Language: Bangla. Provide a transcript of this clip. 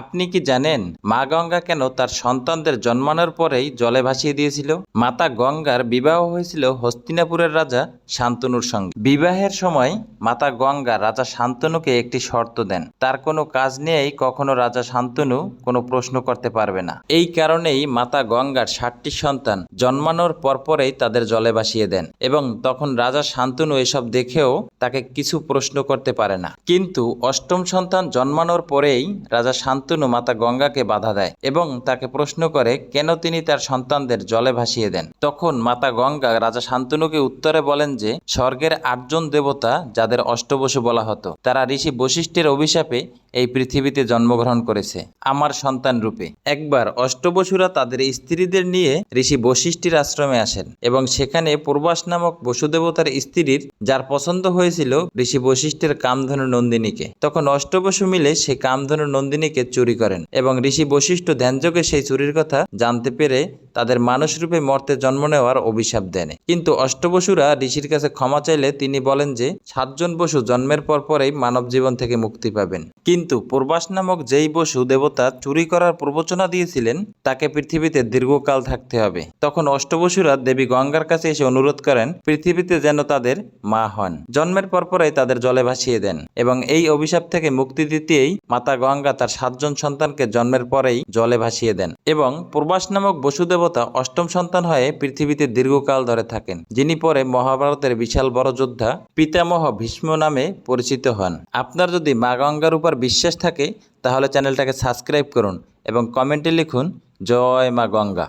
আপনি কি জানেন মা গঙ্গা কেন তার সন্তানদের জন্মানোর পরেই জলে ভাসিয়ে দিয়েছিল? মাতা গঙ্গার বিবাহ হয়েছিল হস্তিনাপুরের রাজা শান্তনুর সঙ্গে। বিবাহের সময় মাতা গঙ্গা রাজা শান্তনুকে একটি শর্ত দেন। তার কোনো কাজ নিয়েই কখনো রাজা শান্তনু কোনো প্রশ্ন করতে পারবে না। এই কারণেই মাতা গঙ্গার ষাটটি সন্তান জন্মানোর পরপরেই তাদের জলে ভাসিয়ে দেন এবং তখন রাজা শান্তনু এসব দেখেও তাকে কিছু প্রশ্ন করতে পারে না। কিন্তু অষ্টম সন্তান জন্মানোর পরেই রাজা শান্তনু মাতা গঙ্গাকে বাধা দেয় এবং তাকে প্রশ্ন করে, কেন তিনি তার সন্তানদের জলে ভাসিয়ে দেন? তখন মাতা গঙ্গা রাজা শান্তনুকে উত্তরে বলেন যে, স্বর্গের আটজন দেবতা যাদের অষ্টবসু বলা হতো। তারা ঋষি বশিষ্ঠের অভিশাপে এই পৃথিবীতে জন্মগ্রহণ করেছে, আমার সন্তান রূপে। একবার অষ্টবসুরা তাদের স্ত্রীদের নিয়ে ঋষি বশিষ্ঠের আশ্রমে আসেন এবং সেখানে পূর্বাস নামক বসুদেবতার স্ত্রীর, যার পছন্দ হয়েছিল ঋষি বশিষ্ঠের কামধনু নন্দিনীকে। তখন অষ্টবসু মিলে সেই কামধনু নন্দিনীকে চুরি করেন এবং ঋষি বশিষ্ঠ ধ্যানযোগে সেই চুরির কথা জানতে পেরে তাদের মানুষ রূপে মর্তে জন্ম নেওয়ার অভিশাপ দেন। কিন্তু অষ্টবসুরা ঋষির কাছে ক্ষমা চাইলে তিনি বলেন যে, সাতজন বসু জন্মের পর পরেই মানব জীবন থেকে মুক্তি পাবেন। কিন্তু পূর্বাস নামক যেই বসু দেবতা চুরি করার প্রবচনা দিয়েছিলেন, তাকে পৃথিবীতে দীর্ঘকাল থাকতে হবে। তখন অষ্টবসুরা দেবী গঙ্গার কাছে এসে অনুরোধ করেন, পৃথিবীতে যেন তাদের মা হন। জন্মের পর পরেই তাদের জলে ভাসিয়ে দেন এবং এই অভিশাপ থেকে মুক্তি দিতেই মাতা গঙ্গা তার সাতজন সন্তানকে জন্মের পরেই জলে ভাসিয়ে দেন এবং পূর্বাস নামক বসুদেবতা অষ্টম সন্তান হয়ে পৃথিবীতে দীর্ঘকাল ধরে থাকেন, যিনি পরে মহাভারতের বিশাল বড় যোদ্ধা পিতামহ ভীষ্ম নামে পরিচিত হন। আপনার যদি মা গঙ্গার উপর বিশ্বাস থাকে তাহলে চ্যানেলটাকে সাবস্ক্রাইব করুন এবং কমেন্টে লিখুন জয় মা গঙ্গা।